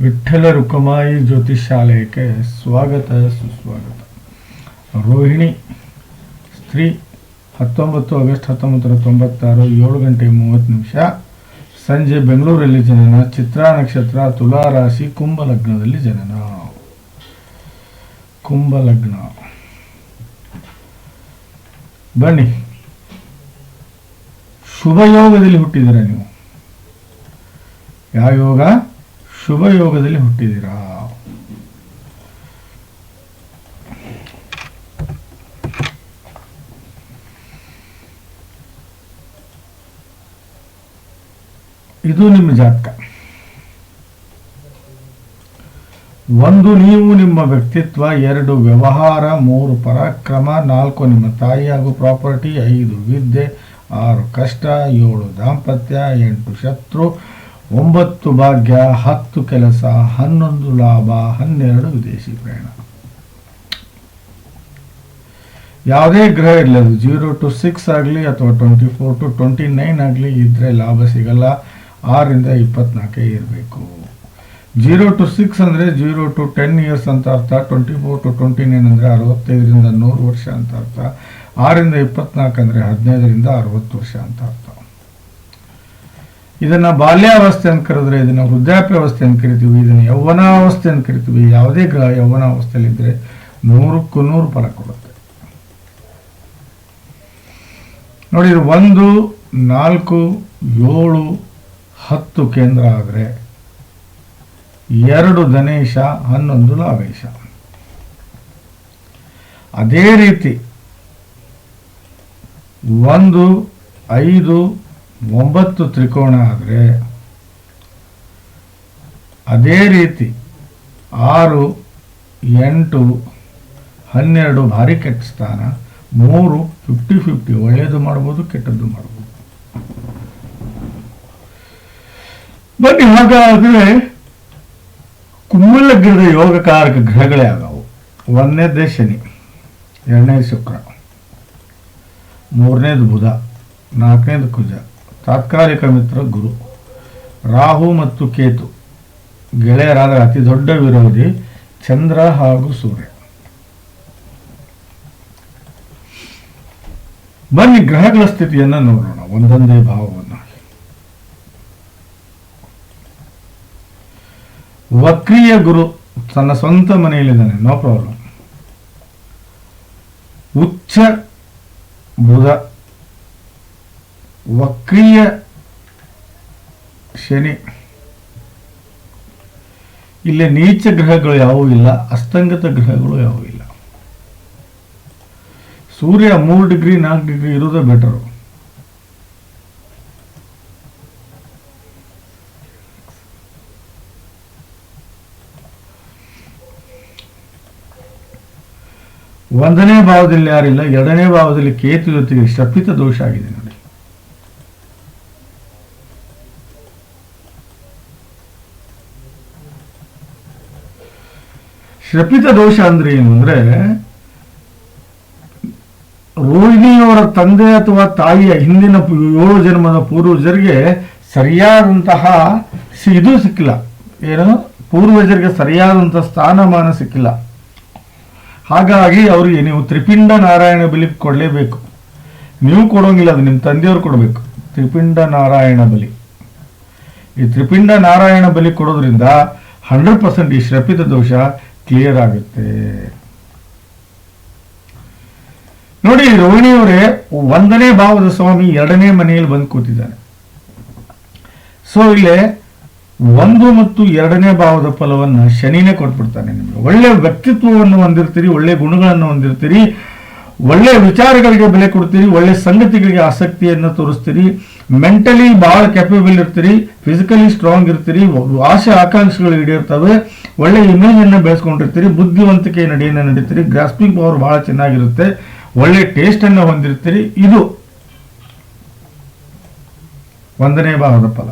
ವಿಠ್ಠಲ ರುಕಮಾಯಿ ಜ್ಯೋತಿಷಾಲಯಕ್ಕೆ ಸ್ವಾಗತ, ಸುಸ್ವಾಗತ. ರೋಹಿಣಿ, ಸ್ತ್ರೀ, ಹತ್ತೊಂಬತ್ತು ಆಗಸ್ಟ್ ಹತ್ತೊಂಬತ್ತು ನೂರ ತೊಂಬತ್ತಾರು, ಏಳು ಗಂಟೆ ಮೂವತ್ತು ನಿಮಿಷ. ಸಂಜೆ ಬೆಂಗಳೂರಲ್ಲಿ ಜನನ, ಚಿತ್ರಾ ನಕ್ಷತ್ರ, ತುಲಾ ರಾಶಿ, ಕುಂಭ ಲಗ್ನದಲ್ಲಿ ಜನನ. ಕುಂಭ ಲಗ್ನ. ಬನ್ನಿ. ಶುಭ ಯೋಗದಲ್ಲಿ ಹುಟ್ಟಿದ್ದೀರಾ ನೀವು? ಯಾವ ಯೋಗ? ಶುಭ ಯೋಗದಲ್ಲಿ ಹುಟ್ಟಿದ್ದೀರಾ? ಇದು ನಿಮ್ಮ ಜಾತಕ. ಒಂದು ನೀವು ನಿಮ್ಮ ವ್ಯಕ್ತಿತ್ವ, ಎರಡು ವ್ಯವಹಾರ, ಮೂರು ಪರಾಕ್ರಮ, ನಾಲ್ಕು ನಿಮ್ಮ ತಾಯಿ ಹಾಗೂ ಪ್ರಾಪರ್ಟಿ, ಐದು ವಿದ್ಯೆ, ಆರು ಕಷ್ಟ, ಏಳು ದಾಂಪತ್ಯ, ಎಂಟು ಶತ್ರು ಒಂಬತ್ತು ಭಾಗ್ಯ, ಹತ್ತು ಕೆಲಸ, ಹನ್ನೊಂದು ಲಾಭ, ಹನ್ನೆರಡು ವಿದೇಶಿ ಪ್ರಯಾಣ. ಯಾವುದೇ ಗ್ರಹ ಇರಲಿ, ಅದು ಜೀರೋ ಟು ಸಿಕ್ಸ್ ಆಗಲಿ ಅಥವಾ twenty four to twenty nine ಆಗಲಿ ಇದ್ರೆ ಲಾಭ ಸಿಗಲ್ಲ. ಆರರಿಂದ ಇಪ್ಪತ್ನಾಲ್ಕೇ ಇರಬೇಕು. ಜೀರೋ ಟು ಸಿಕ್ಸ್ ಅಂದರೆ ಜೀರೋ ಟು ಟೆನ್ ಇಯರ್ಸ್ ಅಂತ ಅರ್ಥ twenty four to twenty nine ಅಂದರೆ ಅರವತ್ತೈದರಿಂದ ನೂರು ವರ್ಷ ಅಂತ ಅರ್ಥ. ಆರರಿಂದ ಇಪ್ಪತ್ನಾಲ್ಕು ಅಂದರೆ ಹದಿನೈದರಿಂದ ಅರವತ್ತು ವರ್ಷ ಅಂತ ಅರ್ಥ. ಇದನ್ನ ಬಾಲ್ಯಾವಸ್ಥೆ ಅಂತ ಕರೆದ್ರೆ ಇದನ್ನ ವೃದ್ಧಾಪ್ಯಾವಸ್ಥೆ ಅಂತ ಕರಿತೀವಿ. ಇದನ್ನ ಯೌವನಾವಸ್ಥೆ ಅಂತ ಕರಿತೀವಿ. ಯಾವುದೇ ಗ್ರಹ ಯೌವನಾವಸ್ಥೆಯಲ್ಲಿ ಇದ್ರೆ ನೂರಕ್ಕೂ ನೂರು ಫಲ ಕೊಡುತ್ತೆ. ನೋಡಿ ಒಂದು, ನಾಲ್ಕು, ಏಳು, ಹತ್ತು ಕೇಂದ್ರ ಆದರೆ ಎರಡು ಧನೇಶ, ಹನ್ನೊಂದು ಲಾವೇಶ. ಅದೇ ರೀತಿ ಒಂದು, ಐದು ಒಂಬತ್ತು ತ್ರಿಕೋಣ ಆದರೆ ಅದೇ ರೀತಿ ಆರು, ಎಂಟು, ಹನ್ನೆರಡು ಭಾರಿ ಕೆಟ್ಟ ಸ್ಥಾನ, ಮೂರು ಫಿಫ್ಟಿ ಫಿಫ್ಟಿ ಒಳ್ಳೆಯದು ಮಾಡ್ಬೋದು, ಕೆಟ್ಟದ್ದು ಮಾಡ್ಬೋದು. ಬನ್ನಿ, ಹಾಗಾದ್ರೆ ಗಿಡದ ಯೋಗಕಾರಕ ಗ್ರಹಗಳೇ ಆಗವು. ಒಂದನೇದೇ ಶನಿ ಎರಡನೇ ಶುಕ್ರ, ಮೂರನೇದು ಬುಧ, ನಾಲ್ಕನೇದು ಕುಜ. ತಾತ್ಕಾಲಿಕ ಮಿತ್ರ ಗುರು. ರಾಹು ಮತ್ತು ಕೇತು. ಗೆಳೆಯರಾದ ಅತಿ ದೊಡ್ಡ ವಿರೋಧಿ ಚಂದ್ರ ಹಾಗೂ ಸೂರ್ಯ. ಬನ್ನಿ ಗ್ರಹಗಳ ಸ್ಥಿತಿಯನ್ನು ನೋಡೋಣ. ಒಂದೊಂದೇ ಭಾವವನ್ನು. ವಕ್ರೀಯ ಗುರು ತನ್ನ ಸ್ವಂತ ಮನೆಯಲ್ಲಿದ್ದಾನೆ ನೋ ಪ್ರಾಬ್ಲಮ್ ಉಚ್ಚ ಬುಧ ವಕ್ರೀಯ ಶನಿ. ಇಲ್ಲಿ ನೀಚ ಗ್ರಹಗಳು ಯಾವುವು ಇಲ್ಲ, ಅಸ್ತಂಗತ ಗ್ರಹಗಳು ಯಾವುವು ಇಲ್ಲ. ಸೂರ್ಯ ಮೂರು ಡಿಗ್ರಿ, ನಾಲ್ಕು ಡಿಗ್ರಿ ಇರೋದೇ ಬೆಟರು ಒಂದನೇ ಭಾವದಲ್ಲಿ ಯಾರಿಲ್ಲ, ಎರಡನೇ ಭಾವದಲ್ಲಿ ಕೇತು ಜೊತೆಗೆ ಶಪಿತ ದೋಷ ಆಗಿದೆ ಶಪಿತ ದೋಷ ಅಂದ್ರೆ ಏನು ಅಂದ್ರೆ ರೋಹಿಣಿಯವರ ತಂದೆ ಅಥವಾ ತಾಯಿಯ ಹಿಂದಿನ ಏಳು ಜನ್ಮದ ಪೂರ್ವಜರಿಗೆ ಸರಿಯಾದಂತಹ ಇದು ಸಿಕ್ಕಿಲ್ಲ. ಏನು? ಪೂರ್ವಜರಿಗೆ ಸರಿಯಾದಂತಹ ಸ್ಥಾನಮಾನ ಸಿಕ್ಕಿಲ್ಲ. ಹಾಗಾಗಿ ಅವರಿಗೆ ನೀವು ತ್ರಿಪಿಂಡ ನಾರಾಯಣ ಬಲಿ ಕೊಡಲೇಬೇಕು. ನೀವು ಕೊಡೋಂಗಿಲ್ಲ, ಅದು ನಿಮ್ಮ ತಂದೆಯವರು ಕೊಡಬೇಕು. ತ್ರಿಪಿಂಡ ನಾರಾಯಣ ಬಲಿ. ಈ ತ್ರಿಪಿಂಡ ನಾರಾಯಣ ಬಲಿ ಕೊಡೋದ್ರಿಂದ ಹಂಡ್ರೆಡ್ ಪರ್ಸೆಂಟ್ ಈ ಶ್ರಪಿತ ದೋಷ ಕ್ಲಿಯರ್ ಆಗುತ್ತೆ. ನೋಡಿ, ರೋಹಿಣಿಯವರೇ, ಒಂದನೇ ಭಾವದ ಸ್ವಾಮಿ ಎರಡನೇ ಮನೆಯಲ್ಲಿ ಬಂದು ಕೂತಿದ್ದಾನೆ ಸೊ ಇಲ್ಲಿ ಒಂದು ಮತ್ತು ಎರಡನೇ ಭಾವದ ಫಲವನ್ನ ಶನಿನೇ ಕೊಟ್ಬಿಡ್ತಾನೆ ನಿಮಗೆ. ಒಳ್ಳೆ ವ್ಯಕ್ತಿತ್ವವನ್ನು ಹೊಂದಿರ್ತೀರಿ, ಒಳ್ಳೆ ಗುಣಗಳನ್ನು ಹೊಂದಿರ್ತೀರಿ, ಒಳ್ಳೆ ವಿಚಾರಗಳಿಗೆ ಬೆಲೆ ಕೊಡ್ತೀರಿ, ಒಳ್ಳೆ ಸಂಗತಿಗಳಿಗೆ ಆಸಕ್ತಿಯನ್ನು ತೋರಿಸ್ತೀರಿ ಮೆಂಟಲಿ ಭಾಳ ಕೆಪೇಬಲ್ ಇರ್ತೀರಿ ಫಿಸಿಕಲಿ ಸ್ಟ್ರಾಂಗ್ ಇರ್ತೀರಿ, ಆಶೆ ಆಕಾಂಕ್ಷೆಗಳು ಈಡೇರ್ತವೆ ಒಳ್ಳೆ ಇಮೇಜ್ ಅನ್ನ ಬೆಳೆಸ್ಕೊಂಡಿರ್ತೀರಿ, ಬುದ್ಧಿವಂತಿಕೆ ನಡೆಯನ್ನು ನಡೀತೀರಿ ಗ್ರಾಸ್ಪಿಂಗ್ ಪವರ್ ಬಹಳ ಚೆನ್ನಾಗಿರುತ್ತೆ, ಒಳ್ಳೆ ಟೇಸ್ಟ್ ಅನ್ನು ಹೊಂದಿರ್ತೀರಿ, ಇದು ಒಂದನೇ ಭಾವದ ಫಲ.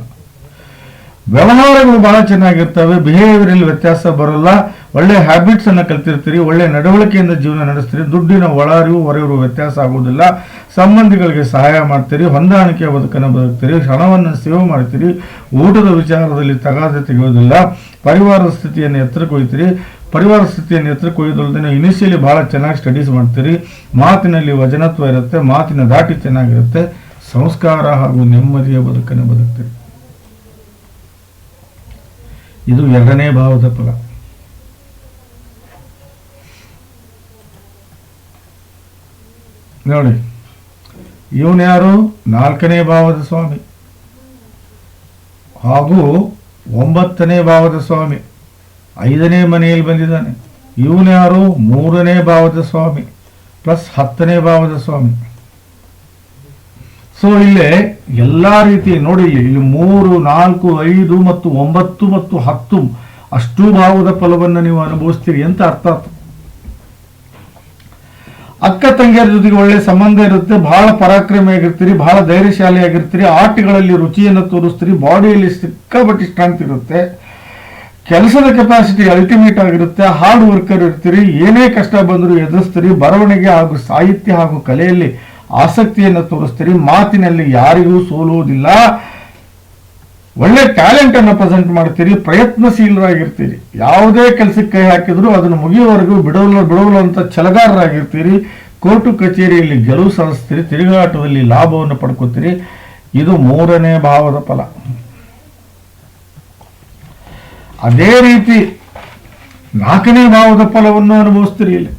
ವ್ಯವಹಾರಗಳು ಬಹಳ ಚೆನ್ನಾಗಿರ್ತವೆ ಬಿಹೇವಿಯರ್ ವ್ಯತ್ಯಾಸ ಬರಲ್ಲ ಒಳ್ಳೆ ಹ್ಯಾಬಿಟ್ಸ್ ಅನ್ನು ಕಲ್ತಿರ್ತೀರಿ, ಒಳ್ಳೆ ನಡವಳಿಕೆಯಿಂದ ಜೀವನ ನಡೆಸ್ತೀರಿ, ದುಡ್ಡಿನ ಒಳರಿವು ಹೊರಗಿರುವ ವ್ಯತ್ಯಾಸ ಆಗುವುದಿಲ್ಲ. ಸಂಬಂಧಿಗಳಿಗೆ ಸಹಾಯ ಮಾಡ್ತೀರಿ, ಹೊಂದಾಣಿಕೆಯ ಬದುಕನ್ನು ಬದುಕ್ತೀರಿ, ಹಣವನ್ನು ಸೇವ್ ಮಾಡ್ತೀರಿ, ಊಟದ ವಿಚಾರದಲ್ಲಿ ತಗಾದೆ ತೆಗೆಯುವುದಿಲ್ಲ. ಪರಿವಾರದ ಸ್ಥಿತಿಯನ್ನು ಎತ್ತರಕ್ಕೆ ಒಯ್ತೀರಿ ಪರಿವಾರ ಸ್ಥಿತಿಯನ್ನು ಎತ್ತರಕ್ಕೆ ಒಯ್ದೊಳ್ದೇ ಇನಿಷಿಯಲಿ ಭಾಳ ಚೆನ್ನಾಗಿ ಸ್ಟಡೀಸ್ ಮಾಡ್ತೀರಿ. ಮಾತಿನಲ್ಲಿ ವಚನತ್ವ ಇರುತ್ತೆ, ಮಾತಿನ ದಾಟಿ ಚೆನ್ನಾಗಿರುತ್ತೆ. ಸಂಸ್ಕಾರ ಹಾಗೂ ನೆಮ್ಮದಿಯ ಬದುಕನ್ನು ಬದುಕ್ತೀರಿ. ಇದು ಎರಡನೇ ಭಾವದ ಫಲ. ನೋಡಿ. ಇವನು ಯಾರು? ನಾಲ್ಕನೇ ಭಾವದ ಸ್ವಾಮಿ. ಹಾಗೂ ಒಂಬತ್ತನೇ ಭಾವದ ಸ್ವಾಮಿ. ಐದನೇ ಮನೆಯಲ್ಲಿ ಬಂದಿದ್ದಾನೆ. ಇವನು ಯಾರು? ಮೂರನೇ ಭಾವದ ಸ್ವಾಮಿ ಪ್ಲಸ್ ಹತ್ತನೇ ಭಾವದ ಸ್ವಾಮಿ. ಸೊ ಇಲ್ಲೇ ಎಲ್ಲ ರೀತಿ ನೋಡಿ, ಇಲ್ಲಿ ಇಲ್ಲಿ ಮೂರು, ನಾಲ್ಕು, ಐದು ಮತ್ತು ಒಂಬತ್ತು ಮತ್ತು ಹತ್ತು ಅಷ್ಟು ಭಾವದ ಫಲವನ್ನು ನೀವು ಅನುಭವಿಸ್ತೀರಿ ಅಂತ ಅರ್ಥ ಅಕ್ಕ ತಂಗಿಯರ ಜೊತೆಗೆ ಒಳ್ಳೆ ಸಂಬಂಧ ಇರುತ್ತೆ ಬಹಳ ಪರಾಕ್ರಮಿಯಾಗಿರ್ತೀರಿ ಬಹಳ ಧೈರ್ಯಶಾಲಿಯಾಗಿರ್ತೀರಿ ಆಟಗಳಲ್ಲಿ ರುಚಿಯನ್ನು ತೋರಿಸ್ತೀರಿ, ಬಾಡಿಯಲ್ಲಿ ಸಿಕ್ಕಾಪಟ್ಟಿ ಸ್ಟ್ರೆಂತ್ ಇರುತ್ತೆ. ಕೆಲಸದ ಕೆಪಾಸಿಟಿ ಅಲ್ಟಿಮೇಟ್ ಆಗಿರುತ್ತೆ ಹಾರ್ಡ್ ವರ್ಕರ್ ಇರ್ತೀರಿ, ಏನೇ ಕಷ್ಟ ಬಂದರೂ ಎದುರಿಸ್ತೀರಿ, ಬರವಣಿಗೆ ಹಾಗೂ ಸಾಹಿತ್ಯ ಹಾಗೂ ಕಲೆಯಲ್ಲಿ ಆಸಕ್ತಿಯನ್ನು ತೋರಿಸ್ತೀರಿ, ಮಾತಿನಲ್ಲಿ ಯಾರಿಗೂ ಸೋಲುವುದಿಲ್ಲ. ಒಳ್ಳೆ ಟ್ಯಾಲೆಂಟ್ ಅನ್ನು ಪ್ರೆಸೆಂಟ್ ಮಾಡ್ತೀರಿ, ಪ್ರಯತ್ನಶೀಲರಾಗಿರ್ತೀರಿ. ಯಾವುದೇ ಕೆಲಸಕ್ಕೆ ಕೈ ಹಾಕಿದ್ರು ಅದನ್ನು ಮುಗಿಯುವವರೆಗೂ ಬಿಡೋಲ್ಲ ಬಿಡೋಲ್ಲ ಅಂತ ಛಲಗಾರರಾಗಿರ್ತೀರಿ. ಕೋರ್ಟು ಕಚೇರಿಯಲ್ಲಿ ಗೆಲುವು ಸಾಧಿಸ್ತೀರಿ, ತಿರುಗಾಟದಲ್ಲಿ ಲಾಭವನ್ನು ಪಡ್ಕೋತೀರಿ. ಇದು ಮೂರನೇ ಭಾವದ ಫಲ. ಅದೇ ರೀತಿ ನಾಲ್ಕನೇ ಭಾವದ ಫಲವನ್ನು ಅನುಭವಿಸ್ತೀರಿ ಇಲ್ಲಿ.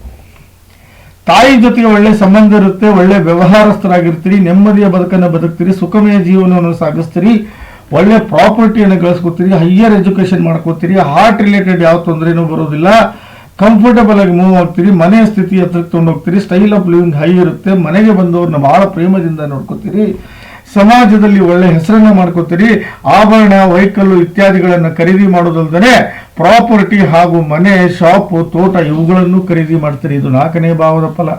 ತಾಯಿ ಜೊತೆಗೆ ಒಳ್ಳೆ ಸಂಬಂಧ ಇರುತ್ತೆ, ಒಳ್ಳೆ ವ್ಯವಹಾರಸ್ಥರಾಗಿರ್ತೀರಿ, ನೆಮ್ಮದಿಯ ಬದುಕನ್ನು ಬದುಕ್ತೀರಿ, ಸುಖಮಯ ಜೀವನವನ್ನು ಸಾಗಿಸ್ತೀರಿ. ಒಳ್ಳೆ ಪ್ರಾಪರ್ಟಿಯನ್ನು ಗಳಿಸ್ಕೊತೀರಿ ಹೈಯರ್ ಎಜುಕೇಶನ್ ಮಾಡ್ಕೋತೀರಿ ಹಾರ್ಟ್ ರಿಲೇಟೆಡ್ ಯಾವ ತೊಂದರೆನೂ ಬರೋದಿಲ್ಲ. ಕಂಫರ್ಟಬಲ್ ಆಗಿ ಮೂವ್ ಆಗ್ತೀರಿ ಮನೆಯ ಸ್ಥಿತಿ ತೊಗೊಂಡೋಗ್ತೀರಿ ಹೋಗ್ತೀರಿ ಸ್ಟೈಲ್ ಆಫ್ ಲಿವಿಂಗ್ ಹೈ ಇರುತ್ತೆ, ಮನೆಗೆ ಬಂದವ್ರನ್ನ ಬಹಳ ಪ್ರೇಮದಿಂದ ನೋಡ್ಕೋತೀರಿ. ಸಮಾಜದಲ್ಲಿ ಒಳ್ಳೆ ಹೆಸರನ್ನ ಮಾಡ್ಕೋತೀರಿ, ಆಭರಣ, ವೈಕಲ್ಲು ಇತ್ಯಾದಿಗಳನ್ನು ಖರೀದಿ ಮಾಡೋದಲ್ಲದೆ ಪ್ರಾಪರ್ಟಿ ಹಾಗೂ ಮನೆ ಶಾಪು ತೋಟ ಇವುಗಳನ್ನು ಖರೀದಿ ಮಾಡ್ತೀರಿ. ಇದು ನಾಲ್ಕನೇ ಭಾವದ ಫಲ.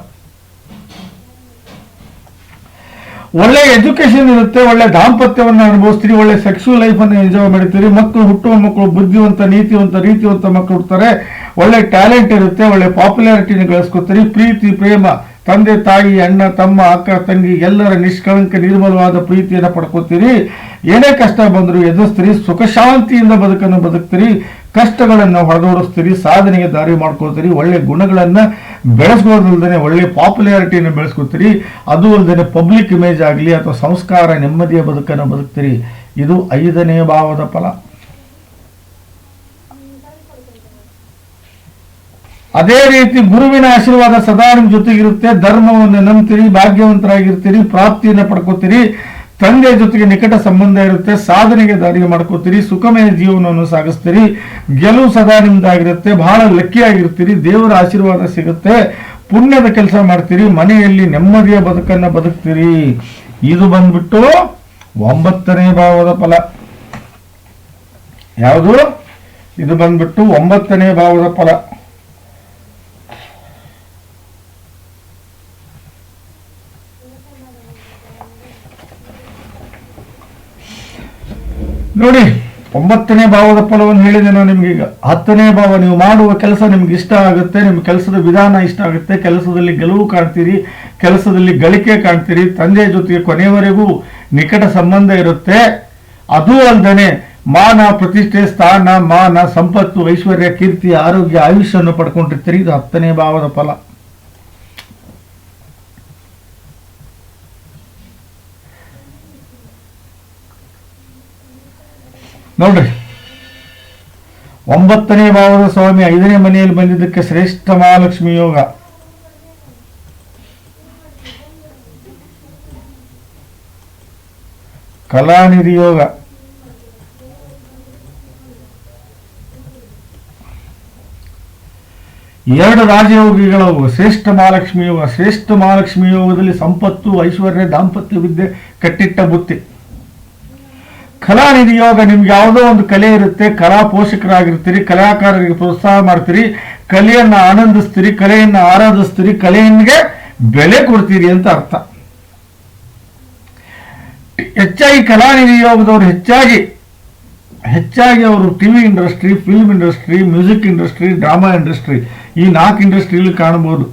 ಒಳ್ಳೆ ಎಜುಕೇಶನ್ ಇರುತ್ತೆ, ಒಳ್ಳೆ ದಾಂಪತ್ಯವನ್ನು ಅನುಭವಿಸ್ತೀರಿ, ಒಳ್ಳೆ ಸೆಕ್ಸುವಲ್ ಲೈಫ್ ಅನ್ನು ಎಂಜಾಯ್ ಮಾಡ್ತೀರಿ, ಮಕ್ಕಳು ಹುಟ್ಟುವ ಮಕ್ಕಳು ಬುದ್ಧಿವಂತ, ನೀತಿವಂತ, ರೀತಿವಂತ ಮಕ್ಕಳು ಹುಡ್ತಾರೆ, ಒಳ್ಳೆ ಟ್ಯಾಲೆಂಟ್ ಇರುತ್ತೆ, ಒಳ್ಳೆ ಪಾಪ್ಯುಲಾರಿಟಿನ ಗಳಿಸ್ಕೊತೀರಿ, ಪ್ರೀತಿ, ಪ್ರೇಮ ತಂದೆ, ತಾಯಿ, ಅಣ್ಣ, ತಮ್ಮ, ಅಕ್ಕ, ತಂಗಿ, ಎಲ್ಲರ ನಿಷ್ಕಳಂಕ, ನಿರ್ಮಲವಾದ ಪ್ರೀತಿಯನ್ನು ಪಡ್ಕೋತೀರಿ. ಏನೇ ಕಷ್ಟ ಬಂದರೂ ಎದುರಿಸ್ತೀರಿ ಸುಖ ಶಾಂತಿಯಿಂದ ಬದುಕನ್ನು ಬದುಕ್ತೀರಿ. ಕಷ್ಟಗಳನ್ನು ಹೊಡೆದೋಡಿಸ್ತೀರಿ ಸಾಧನೆಗೆ ದಾರಿ ಮಾಡ್ಕೋತೀರಿ ಒಳ್ಳೆ ಗುಣಗಳನ್ನು ಬೆಳೆಸ್ಕೊಳ್ಳೋದಲ್ದೇ ಒಳ್ಳೆ ಪಾಪ್ಯುಲಾರಿಟಿಯನ್ನು ಬೆಳೆಸ್ಕೊತೀರಿ ಅದು ಅಲ್ಲದೆ ಪಬ್ಲಿಕ್ ಇಮೇಜ್ ಆಗಲಿ ಅಥವಾ ಸಂಸ್ಕಾರ ನೆಮ್ಮದಿಯ ಬದುಕನ್ನು ಬದುಕ್ತೀರಿ. ಇದು ಐದನೇ ಭಾವದ ಫಲ. ಅದೇ ರೀತಿ ಗುರುವಿನ ಆಶೀರ್ವಾದ ಸದಾ ನಿಮ್ಮ ಜೊತೆಗಿರುತ್ತೆ, ಧರ್ಮವನ್ನು ನಂಬ್ತೀರಿ, ಭಾಗ್ಯವಂತರಾಗಿರ್ತೀರಿ, ಪ್ರಾಪ್ತಿಯನ್ನು ಪಡ್ಕೋತೀರಿ, ತಂದೆ ಜೊತೆಗೆ ನಿಕಟ ಸಂಬಂಧ ಇರುತ್ತೆ, ಸಾಧನೆಗೆ ದಾರಿ ಮಾಡ್ಕೋತೀರಿ, ಸುಖಮಯ ಜೀವನವನ್ನು ಸಾಗಿಸ್ತೀರಿ, ಗೆಲುವು ಸದಾ ನಿಮ್ದಾಗಿರುತ್ತೆ, ಬಹಳ ಲಕ್ಕಿಯಾಗಿರ್ತೀರಿ, ದೇವರ ಆಶೀರ್ವಾದ ಸಿಗುತ್ತೆ, ಪುಣ್ಯದ ಕೆಲಸ ಮಾಡ್ತೀರಿ, ಮನೆಯಲ್ಲಿ ನೆಮ್ಮದಿಯ ಬದುಕನ್ನ ಬದುಕ್ತೀರಿ. ಇದು ಬಂದ್ಬಿಟ್ಟು ಒಂಬತ್ತನೇ ಭಾವದ ಫಲ. ಯಾವುದು? ಇದು ಬಂದ್ಬಿಟ್ಟು ಒಂಬತ್ತನೇ ಭಾವದ ಫಲ. ನೋಡಿ, ಒಂಬತ್ತನೇ ಭಾವದ ಫಲವನ್ನು ಹೇಳಿದೆ ನಾನು ನಿಮ್ಗೆ ಈಗ. ಹತ್ತನೇ ಭಾವ, ನೀವು ಮಾಡುವ ಕೆಲಸ ನಿಮ್ಗೆ ಇಷ್ಟ ಆಗುತ್ತೆ, ನಿಮ್ಮ ಕೆಲಸದ ವಿಧಾನ ಇಷ್ಟ ಆಗುತ್ತೆ, ಕೆಲಸದಲ್ಲಿ ಗೆಲುವು ಕಾಣ್ತೀರಿ, ಕೆಲಸದಲ್ಲಿ ಗಳಿಕೆ ಕಾಣ್ತೀರಿ ತಂದೆಯ ಜೊತೆಗೆ ಕೊನೆಯವರೆಗೂ ನಿಕಟ ಸಂಬಂಧ ಇರುತ್ತೆ. ಅದೂ ಅಲ್ದೇನೆ ಮಾನ, ಪ್ರತಿಷ್ಠೆ, ಸ್ಥಾನ, ಮಾನ, ಸಂಪತ್ತು, ಐಶ್ವರ್ಯ, ಕೀರ್ತಿ, ಆರೋಗ್ಯ ಆಯುಷ್ಯನ್ನು ಪಡ್ಕೊಂಡಿರ್ತೀರಿ. ಇದು ಹತ್ತನೇ ಭಾವದ ಫಲ. ನೋಡ್ರಿ. ಒಂಬತ್ತನೇ ಭಾವದ ಸ್ವಾಮಿ ಐದನೇ ಮನೆಯಲ್ಲಿ ಬಂದಿದ್ದಕ್ಕೆ ಶ್ರೇಷ್ಠ ಮಹಾಲಕ್ಷ್ಮಿ ಯೋಗ. ಕಲಾನಿಧಿ ಯೋಗ. ಎರಡು ರಾಜಯೋಗಿಗಳವು, ಶ್ರೇಷ್ಠ ಮಹಾಲಕ್ಷ್ಮಿ ಯೋಗ, ಶ್ರೇಷ್ಠ ಮಹಾಲಕ್ಷ್ಮಿ ಯೋಗದಲ್ಲಿ ಸಂಪತ್ತು, ಐಶ್ವರ್ಯ, ದಾಂಪತ್ಯ, ವಿದ್ಯೆ, ಕಟ್ಟಿಟ್ಟ ಬುತ್ತಿ. ಕಲಾನಿಧಿ ಯೋಗ ನಿಮ್ಗೆ ಯಾವುದೋ ಒಂದು ಕಲೆ ಇರುತ್ತೆ, ಕಲಾ ಪೋಷಕರಾಗಿರ್ತೀರಿ, ಕಲಾಕಾರರಿಗೆ ಪ್ರೋತ್ಸಾಹ ಮಾಡ್ತೀರಿ, ಕಲೆಯನ್ನ ಆನಂದಿಸ್ತೀರಿ, ಕಲೆಯನ್ನ ಆರಾಧಿಸ್ತೀರಿ, ಕಲೆಯನ್ಗೆ ಬೆಲೆ ಕೊಡ್ತೀರಿ ಅಂತ ಅರ್ಥ. ಹೆಚ್ಚಾಗಿ ಕಲಾನಿಧಿ ಯೋಗದವರು ಹೆಚ್ಚಾಗಿ ಹೆಚ್ಚಾಗಿ ಅವರು TV industry film industry music industry drama industry ಈ ನಾಲ್ಕು ಇಂಡಸ್ಟ್ರಿಯಲ್ಲಿ ಕಾಣಬಹುದು.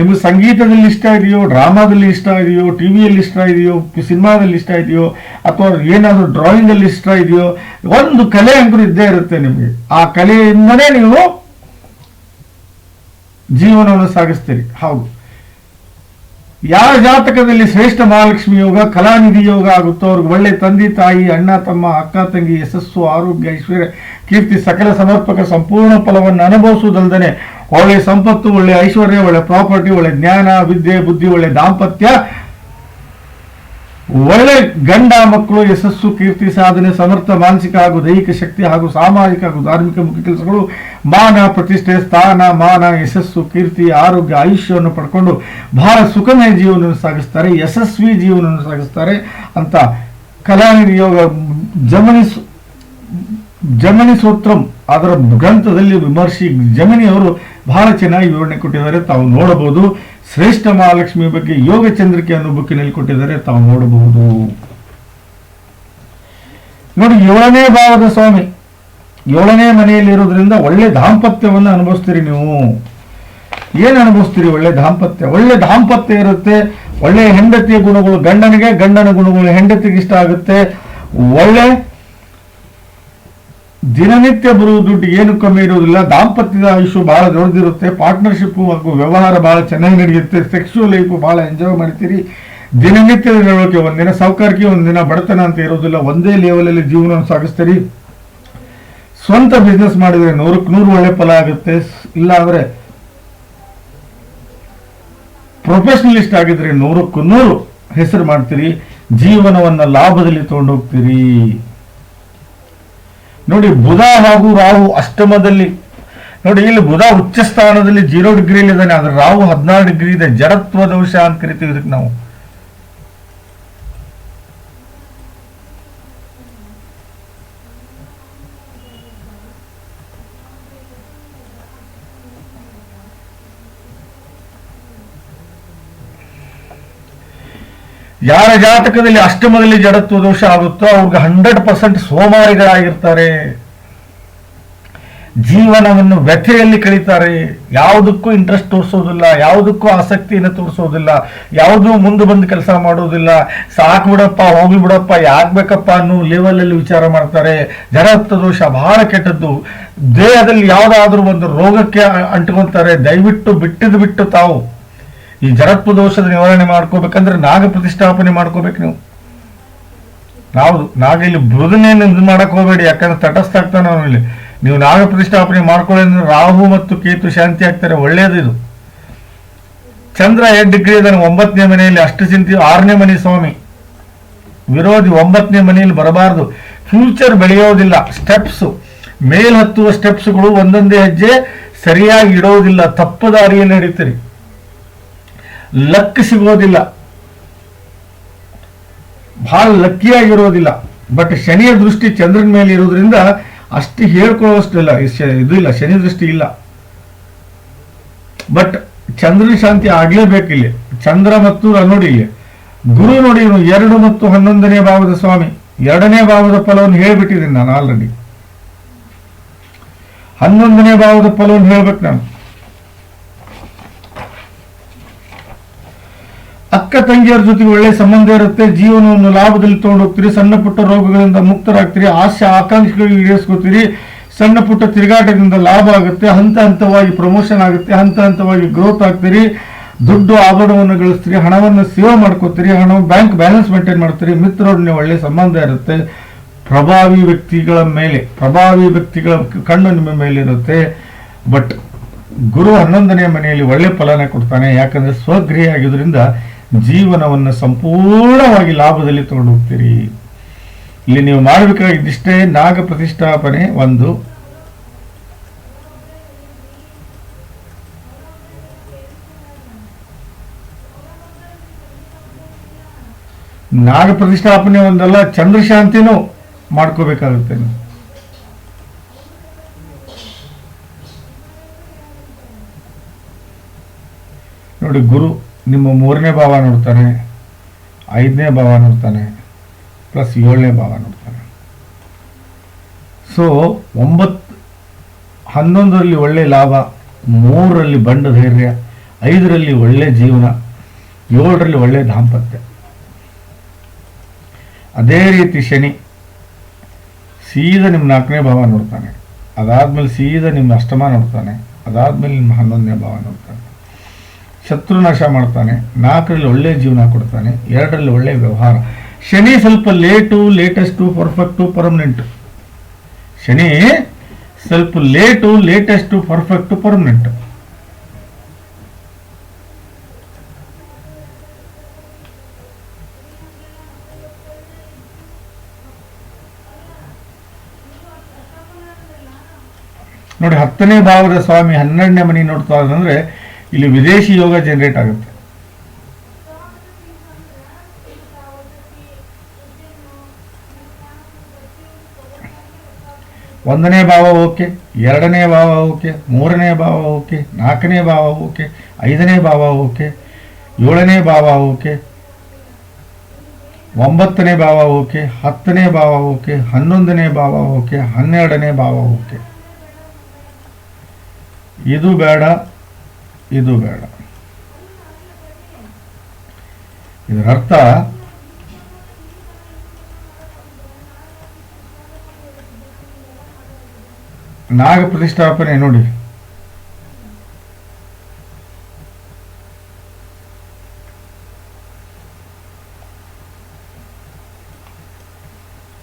ನಿಮಗೆ ಸಂಗೀತದಲ್ಲಿ ಇಷ್ಟ ಇದೆಯೋ, ಡ್ರಾಮಾದಲ್ಲಿ ಇಷ್ಟ ಇದೆಯೋ, ಟಿವಿಯಲ್ಲಿ ಇಷ್ಟ ಇದೆಯೋ, ಸಿನಿಮಾದಲ್ಲಿ ಇಷ್ಟ ಇದೆಯೋ, ಅಥವಾ ಏನಾದರೂ ಡ್ರಾಯಿಂಗಲ್ಲಿ ಇಷ್ಟ ಇದೆಯೋ, ಒಂದು ಕಲೆ ಅಂಕರು ಇದ್ದೇ ಇರುತ್ತೆ ನಿಮಗೆ. ಆ ಕಲೆಯಿಂದನೇ ನೀವು ಜೀವನವನ್ನು ಸಾಗಿಸ್ತೀರಿ. ಹೌದು. ಯಾರ ಜಾತಕದಲ್ಲಿ ಶ್ರೇಷ್ಠ ಮಹಾಲಕ್ಷ್ಮಿ ಯೋಗ, ಕಲಾನಿಧಿ ಯೋಗ ಆಗುತ್ತೋ, ಅವ್ರಿಗೆ ಒಳ್ಳೆ ತಂದೆ, ತಾಯಿ, ಅಣ್ಣ, ತಮ್ಮ, ಅಕ್ಕ, ತಂಗಿ, ಯಶಸ್ಸು, ಆರೋಗ್ಯ, ಐಶ್ವರ್ಯ, ಕೀರ್ತಿ, ಸಕಲ ಸಮರ್ಪಕ, ಸಂಪೂರ್ಣ ಫಲವನ್ನು ಅನುಭವಿಸುವುದಲ್ಲದೆ ಒಳ್ಳೆ ಸಂಪತ್ತು, ಒಳ್ಳೆ ಐಶ್ವರ್ಯ, ಒಳ್ಳೆ ಪ್ರಾಪರ್ಟಿ, ಒಳ್ಳೆ ಜ್ಞಾನ, ವಿದ್ಯೆ, ಬುದ್ಧಿ, ಒಳ್ಳೆ ದಾಂಪತ್ಯ. ಒಳ್ಳೆ ಗಂಡ ಮಕ್ಕಳು, ಯಶಸ್ಸು, ಕೀರ್ತಿ, ಸಾಧನೆ, ಸಮರ್ಥ, ಮಾನಸಿಕ ಹಾಗೂ ದೈಹಿಕ ಶಕ್ತಿ ಹಾಗೂ ಸಾಮಾಜಿಕ ಹಾಗೂ ಧಾರ್ಮಿಕ ಮುಖ್ಯ ಕೆಲಸಗಳು ಮಾನ, ಪ್ರತಿಷ್ಠೆ, ಸ್ಥಾನ, ಮಾನ, ಯಶಸ್ಸು, ಕೀರ್ತಿ, ಆರೋಗ್ಯ, ಆಯುಷ್ಯವನ್ನು ಪಡ್ಕೊಂಡು ಬಹಳ ಸುಖಮಯ ಜೀವನವನ್ನು ಸಾಗಿಸ್ತಾರೆ, ಯಶಸ್ವಿ ಜೀವನವನ್ನು ಸಾಗಿಸ್ತಾರೆ ಅಂತ ಕಲಾ ಯೋಗ ಜಮನಿಸು ಜಮನಿ ಸೂತ್ರಂ. ಅದರ ಗ್ರಂಥದಲ್ಲಿ ವಿಮರ್ಶಿ ಜಮಿನಿ ಅವರು ಬಹಳ ಚೆನ್ನಾಗಿ ವಿವರಣೆ ಕೊಟ್ಟಿದ್ದಾರೆ. ತಾವು ನೋಡಬಹುದು. ಶ್ರೇಷ್ಠ ಮಹಾಲಕ್ಷ್ಮಿ ಬಗ್ಗೆ ಯೋಗ ಚಂದ್ರಿಕೆ ಅನ್ನೋ ಬುಕ್ಕಿನಲ್ಲಿ ಕೊಟ್ಟಿದ್ದಾರೆ. ತಾವು ನೋಡಬಹುದು. ನೋಡಿ, ಏಳನೇ ಭಾವದ ಸ್ವಾಮಿ. ಏಳನೇ ಮನೆಯಲ್ಲಿ ಇರೋದ್ರಿಂದ ಒಳ್ಳೆ ದಾಂಪತ್ಯವನ್ನು ಅನುಭವಿಸ್ತೀರಿ ನೀವು. ಏನು ಅನುಭವಿಸ್ತೀರಿ? ಒಳ್ಳೆ ದಾಂಪತ್ಯ. ಒಳ್ಳೆ ದಾಂಪತ್ಯ ಇರುತ್ತೆ. ಒಳ್ಳೆ ಹೆಂಡತಿಯ ಗುಣಗಳು ಗಂಡನಿಗೆ, ಗಂಡನ ಗುಣಗಳು ಹೆಂಡತಿಗೆ ಇಷ್ಟ ಆಗುತ್ತೆ. ಒಳ್ಳೆ ದಿನನಿತ್ಯ ಬರುವ ದುಡ್ಡು ಏನು ಕಮ್ಮಿ ಇರೋದಿಲ್ಲ ದಾಂಪತ್ಯದ ಆಯುಷ್ಯ ಬಹಳ ದೊಡ್ಡದಿರುತ್ತೆ. ಪಾರ್ಟ್ನರ್ಶಿಪ್ ಹಾಗೂ ವ್ಯವಹಾರ ಬಹಳ ಚೆನ್ನಾಗಿ ನಡೆಯುತ್ತೆ. ಸೆಕ್ಸುವಲ್ ಲೈಫ್ ಬಹಳ ಎಂಜಾಯ್ ಮಾಡ್ತೀರಿ. ದಿನನಿತ್ಯದ ನಡವಳಿಕೆ ಒಂದಿನ ಸೌಕರ್ಯ ಒಂದಿನ, ಬಡತನ ಅಂತ ಇರೋದಿಲ್ಲ ಒಂದೇ ಲೆವೆಲಲ್ಲಿ ಜೀವನವನ್ನು ಸಾಗಿಸ್ತೀರಿ. ಸ್ವಂತ ಬಿಸ್ನೆಸ್ ಮಾಡಿದ್ರೆ ನೂರಕ್ಕೆ ನೂರು ಒಳ್ಳೆ ಫಲ ಆಗುತ್ತೆ. ಇಲ್ಲ ಅಂದ್ರೆ ಪ್ರೊಫೆಷನಲಿಸ್ಟ್ ಆಗಿದ್ರೆ ನೂರಕ್ಕೂ ನೂರು ಹೆಸರು ಮಾಡ್ತೀರಿ. ಜೀವನವನ್ನ ಲಾಭದಲ್ಲಿ ತಗೊಂಡು ಹೋಗ್ತೀರಿ ನೋಡಿ ಬುಧ ಹಾಗೂ ರಾಹು ಅಷ್ಟಮದಲ್ಲಿ, ನೋಡಿ ಇಲ್ಲಿ ಬುಧ ಉಚ್ಚ ಸ್ಥಾನದಲ್ಲಿ ಜೀರೋ ಡಿಗ್ರಿಯಲ್ಲಿ ಇದ್ದಾನೆ, ಆದ್ರೆ ರಾಹು ಹದಿನಾರು ಡಿಗ್ರಿ ಇದೆ, ಜಡತ್ವ ದೋಷ ಅಂತ ಕರಿತೀವಿ ಇದಕ್ಕೆ ನಾವು. ಯಾರ ಜಾತಕದಲ್ಲಿ ಅಷ್ಟಮದಲ್ಲಿ ಜಡತ್ವ ದೋಷ ಆಗುತ್ತೋ ಅವ್ರಿಗೆ ಹಂಡ್ರೆಡ್ ಪರ್ಸೆಂಟ್ ಸೋಮಾರಿಗಳಾಗಿರ್ತಾರೆ. ಜೀವನವನ್ನು ವ್ಯಥೆಯಲ್ಲಿ ಕಳೀತಾರೆ. ಯಾವುದಕ್ಕೂ ಇಂಟ್ರೆಸ್ಟ್ ತೋರಿಸೋದಿಲ್ಲ, ಯಾವುದಕ್ಕೂ ಆಸಕ್ತಿಯನ್ನು ತೋರಿಸೋದಿಲ್ಲ, ಯಾವುದೂ ಮುಂದೆ ಬಂದು ಕೆಲಸ ಮಾಡೋದಿಲ್ಲ. ಸಾಕು ಬಿಡಪ್ಪ ಹೋಗಿ ಬಿಡಪ್ಪ, ಯಾಕೆ ಬೇಕಪ್ಪ ಅನ್ನೋ ಲೆವೆಲಲ್ಲಿ ವಿಚಾರ ಮಾಡ್ತಾರೆ. ಜಡತ್ವ ದೋಷ ಬಹಳ ಕೆಟ್ಟದ್ದು. ದೇಹದಲ್ಲಿ ಯಾವುದಾದ್ರೂ ಒಂದು ರೋಗಕ್ಕೆ ಅಂಟ್ಕೊತಾರೆ. ದಯವಿಟ್ಟು ಬಿಟ್ಟಿದ್ದು ಬಿಟ್ಟು ತಾವು. ಈ ಜಡತ್ವ ದೋಷದ ನಿವಾರಣೆ ಮಾಡ್ಕೋಬೇಕಂದ್ರೆ ನಾಗ ಪ್ರತಿಷ್ಠಾಪನೆ ಮಾಡ್ಕೋಬೇಕು ನೀವು. ನಾವು ನಾಗ ಇಲ್ಲಿ ಬುಧನೇನು ಇದು ಮಾಡಕ್ ಹೋಗಬೇಡಿ, ಯಾಕಂದ್ರೆ ತಟಸ್ಥ ಆಗ್ತಾನೆ ಅವನು ಇಲ್ಲಿ. ನೀವು ನಾಗ ಪ್ರತಿಷ್ಠಾಪನೆ ಮಾಡ್ಕೊಳ್ಳಿ ಅಂದ್ರೆ ರಾಹು ಮತ್ತು ಕೇತು ಶಾಂತಿ ಆಗ್ತಾರೆ, ಒಳ್ಳೇದು ಇದು. ಚಂದ್ರ ಎರಡು ಡಿಗ್ರಿ ಇದ್ದಾನೆ, ಒಂಬತ್ತನೇ ಮನೆಯಲ್ಲಿ, ಅಷ್ಟು ಚಿಂತೆ, ಆರನೇ ಮನೆ ಸ್ವಾಮಿ. ವಿರೋಧಿ ಒಂಬತ್ತನೇ ಮನೆಯಲ್ಲಿ ಬರಬಾರದು. ಫ್ಯೂಚರ್ ಬೆಳೆಯೋದಿಲ್ಲ ಸ್ಟೆಪ್ಸ್ ಮೇಲ್ ಹತ್ತುವ ಸ್ಟೆಪ್ಸ್ಗಳು ಒಂದೊಂದೇ ಹೆಜ್ಜೆ ಸರಿಯಾಗಿ ಇಡೋದಿಲ್ಲ, ತಪ್ಪು ದಾರಿಯಲ್ಲಿ ನಡೀತೀರಿ. ಲಕ್ ಸಿಗೋದಿಲ್ಲ. ಬಹಳ ಲಕ್ಕಿಯಾಗಿರೋದಿಲ್ಲ. ಬಟ್ ಶನಿಯ ದೃಷ್ಟಿ ಚಂದ್ರನ ಮೇಲೆ ಇರೋದ್ರಿಂದ ಅಷ್ಟು ಹೇಳ್ಕೊಳ್ಳೋಷ್ಟಿಲ್ಲ ಇದು ಇಲ್ಲ. ಶನಿ ದೃಷ್ಟಿ ಇಲ್ಲ. ಬಟ್ ಚಂದ್ರನ ಶಾಂತಿ ಆಗ್ಲೇಬೇಕು ಇಲ್ಲಿ. ಚಂದ್ರ ಮತ್ತು ನೋಡಿ ಇಲ್ಲಿ. ಗುರು ನೋಡಿ ಇವನು ಎರಡು ಮತ್ತು ಹನ್ನೊಂದನೇ ಭಾವದ ಸ್ವಾಮಿ. ಎರಡನೇ ಭಾವದ ಫಲವನ್ನು ಹೇಳ್ಬಿಟ್ಟಿದ್ದೀನಿ ನಾನು ಆಲ್ರೆಡಿ ಹನ್ನೊಂದನೇ ಭಾವದ ಫಲವನ್ನು ಹೇಳ್ಬೇಕು ನಾನು. ಅಕ್ಕ ತಂಗಿಯರ ಜೊತೆಗೆ ಒಳ್ಳೆ ಸಂಬಂಧ ಇರುತ್ತೆ, ಜೀವನವನ್ನು ಲಾಭದಲ್ಲಿ ತಗೊಂಡು ಹೋಗ್ತೀರಿ, ಸಣ್ಣ ಪುಟ್ಟ ರೋಗಗಳಿಂದ ಮುಕ್ತರಾಗ್ತೀರಿ ಆಸೆ ಆಕಾಂಕ್ಷೆಗಳಿಗೆ ಈಡೇರಿಸ್ಕೋತೀರಿ, ಸಣ್ಣ ಪುಟ್ಟ ತಿರುಗಾಟದಿಂದ ಲಾಭ ಆಗುತ್ತೆ, ಹಂತ ಹಂತವಾಗಿ ಪ್ರಮೋಷನ್ ಆಗುತ್ತೆ, ಹಂತ ಹಂತವಾಗಿ ಗ್ರೋತ್ ಆಗ್ತೀರಿ, ದುಡ್ಡು ಆಭರಣವನ್ನು ಗಳಿಸ್ತೀರಿ, ಹಣವನ್ನು ಸೇವ್ ಮಾಡ್ಕೋತೀರಿ ಹಣ ಬ್ಯಾಂಕ್ ಬ್ಯಾಲೆನ್ಸ್ ಮೇಂಟೈನ್ ಮಾಡ್ತೀರಿ ಮಿತ್ರರೊಡನೆ ಒಳ್ಳೆ ಸಂಬಂಧ ಇರುತ್ತೆ, ಪ್ರಭಾವಿ ವ್ಯಕ್ತಿಗಳ ಮೇಲೆ, ಪ್ರಭಾವಿ ವ್ಯಕ್ತಿಗಳ ಕಣ್ಣು ನಿಮ್ಮ ಮೇಲೆ ಇರುತ್ತೆ ಬಟ್ ಗುರು ಹನ್ನೊಂದನೇ ಮನೆಯಲ್ಲಿ ಒಳ್ಳೆ ಫಲನ ಕೊಡ್ತಾನೆ, ಯಾಕಂದ್ರೆ ಸ್ವಗೃಹಿ ಆಗಿದ್ರಿಂದ ಜೀವನವನ್ನು ಸಂಪೂರ್ಣವಾಗಿ ಲಾಭದಲ್ಲಿ ತಗೊಂಡು ಹೋಗ್ತೀರಿ. ಇಲ್ಲಿ ನೀವು ಮಾಡಬೇಕಾಗಿದ್ದಿಷ್ಟೇ ನಾಗ ಪ್ರತಿಷ್ಠಾಪನೆ ಒಂದು. ನಾಗ ಪ್ರತಿಷ್ಠಾಪನೆ ಒಂದಲ್ಲ, ಚಂದ್ರಶಾಂತಿನೂ ಮಾಡ್ಕೋಬೇಕಾಗುತ್ತೆ ನೋಡಿ ಗುರು ನಿಮ್ಮ ಮೂರನೇ ಭಾವ ನೋಡ್ತಾನೆ, ಐದನೇ ಭಾವ ನೋಡ್ತಾನೆ ಪ್ಲಸ್ ಏಳನೇ ಭಾವ ನೋಡ್ತಾನೆ. ಸೊ ಒಂಬತ್ತು ಹನ್ನೊಂದರಲ್ಲಿ ಒಳ್ಳೆ ಲಾಭ, ಮೂರರಲ್ಲಿ ಬಂಡ ಧೈರ್ಯ, ಐದರಲ್ಲಿ ಒಳ್ಳೆ ಜೀವನ, ಏಳರಲ್ಲಿ ಒಳ್ಳೆ ದಾಂಪತ್ಯ. ಅದೇ ರೀತಿ ಶನಿ, ಸೀದಾ ನಿಮ್ಮ ನಾಲ್ಕನೇ ಭಾವ ನೋಡ್ತಾನೆ. ಅದಾದ್ಮೇಲೆ ಸೀದಾ ನಿಮ್ಮ ಅಷ್ಟಮ ನೋಡ್ತಾನೆ. ಅದಾದ್ಮೇಲೆ ನಿಮ್ಮ ಹನ್ನೊಂದನೇ ಭಾವ ನೋಡ್ತಾನೆ. ಶತ್ರು ನಾಶ ಮಾಡ್ತಾನೆ, ನಾಲ್ಕರಲ್ಲಿ ಒಳ್ಳೆ ಜೀವನ ಕೊಡ್ತಾನೆ, ಎರಡರಲ್ಲಿ ಒಳ್ಳೆ ವ್ಯವಹಾರ. ಶನಿ ಸ್ವಲ್ಪ ಲೇಟು ಲೇಟೆಸ್ಟು ಪರ್ಫೆಕ್ಟು ಪರ್ಮನೆಂಟ್ ಶನಿ ಸ್ವಲ್ಪ ಲೇಟು ಲೇಟೆಸ್ಟು ಪರ್ಫೆಕ್ಟು ಪರ್ಮನೆಂಟ್ ನೋಡಿ, ಹತ್ತನೇ ಭಾವದ ಸ್ವಾಮಿ ಹನ್ನೆರಡನೇ ಮನೆ ನೋಡ್ತಾ ಅಂದ್ರೆ ಇಲ್ಲಿ ವಿದೇಶಿ ಯೋಗ ಜನರೇಟ್ ಆಗುತ್ತೆ. ಒಂದನೇ ಭಾವ ಓಕೆ, ಎರಡನೇ ಭಾವ ಓಕೆ, ಮೂರನೇ ಭಾವ ಓಕೆ, ನಾಲ್ಕನೇ ಭಾವ ಓಕೆ, ಐದನೇ ಭಾವ ಓಕೆ, ಏಳನೇ ಭಾವ ಓಕೆ, ಒಂಬತ್ತನೇ ಭಾವ ಓಕೆ, ಹತ್ತನೇ ಭಾವ ಓಕೆ, ಹನ್ನೊಂದನೇ ಭಾವ ಓಕೆ, ಹನ್ನೆರಡನೇ ಭಾವ ಓಕೆ. ಇದು ಬೇಡ. ಇದು ಬೇಡ. ಇದರ ಅರ್ಥ ನಾಗ ಪ್ರತಿಷ್ಠಾಪನೆ ನೋಡಿ.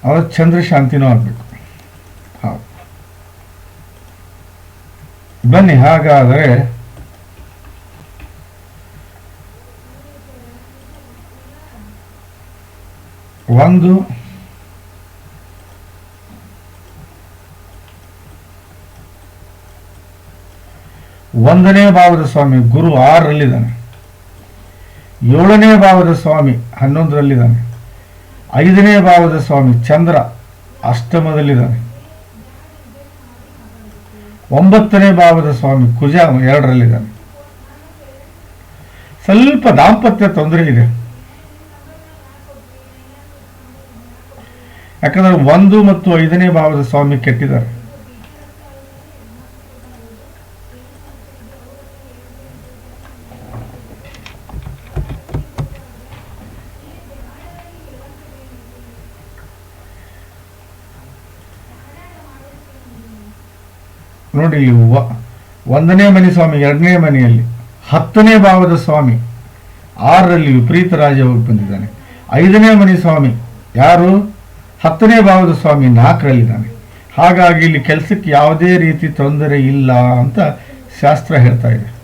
ಅವರ ಚಂದ್ರ ಶಾಂತಿನೂ ಆಗ್ಬೇಕು. ಹೌದು. ಬನ್ನಿ ಹಾಗಾದರೆ ಒಂದು ಒಂದನೇ ಭಾವದ ಸ್ವಾಮಿ ಗುರು ಆರರಲ್ಲಿದ್ದಾನೆ. ಏಳನೇ ಭಾವದ ಸ್ವಾಮಿ ಹನ್ನೊಂದರಲ್ಲಿದ್ದಾನೆ. ಐದನೇ ಭಾವದ ಸ್ವಾಮಿ ಚಂದ್ರ ಅಷ್ಟಮದಲ್ಲಿದ್ದಾನೆ. ಒಂಬತ್ತನೇ ಭಾವದ ಸ್ವಾಮಿ ಕುಜ ಎರಡರಲ್ಲಿದ್ದಾನೆ. ಸ್ವಲ್ಪ ದಾಂಪತ್ಯ ತೊಂದರೆ ಇದೆ. ಯಾಕಂದ್ರೆ ಒಂದು ಮತ್ತು ಐದನೇ ಭಾವದ ಸ್ವಾಮಿ ಕೆಟ್ಟಿದ್ದಾರೆ. ನೋಡಿ ಒಂದನೇ ಮನೆ ಸ್ವಾಮಿ, ಎರಡನೇ ಮನೆಯಲ್ಲಿ ಹತ್ತನೇ ಭಾವದ ಸ್ವಾಮಿ, ಆರರಲ್ಲಿ ವಿಪರೀತ ರಾಜ ಹೋಗಿ ಬಂದಿದ್ದಾನೆ. ಐದನೇ ಮನೆ ಸ್ವಾಮಿ ಯಾರು? ಹತ್ತನೇ ಭಾವದ ಸ್ವಾಮಿ ನಾಲ್ಕರಲ್ಲಿದ್ದಾನೆ. ಹಾಗಾಗಿ ಇಲ್ಲಿ ಕೆಲಸಕ್ಕೆ ಯಾವುದೇ ರೀತಿ ತೊಂದರೆ ಇಲ್ಲ ಅಂತ ಶಾಸ್ತ್ರ ಹೇಳ್ತಾ ಇದೆ.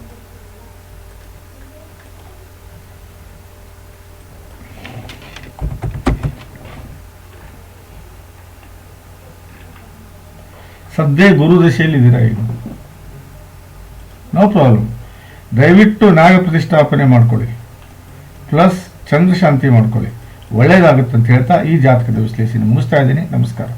ಸದ್ಯ ಗುರು ದಶೆಯಲ್ಲಿ ಇದ್ದೀರಾ ಈಗ ನೋ ಪ್ರಾಬ್ಲಮ್ ದಯವಿಟ್ಟು ನಾಗ ಪ್ರತಿಷ್ಠಾಪನೆ ಮಾಡ್ಕೊಳ್ಳಿ. ಪ್ಲಸ್ ಚಂದ್ರಶಾಂತಿ ಮಾಡ್ಕೊಳ್ಳಿ. ಒಳ್ಳೇದಾಗುತ್ತೆ ಅಂತ ಹೇಳ್ತಾ ಈ ಜಾತಕದ ವಿಶ್ಲೇಷಣೆ ಮುಗಿಸ್ತಾ ಇದ್ದೀನಿ. ನಮಸ್ಕಾರ.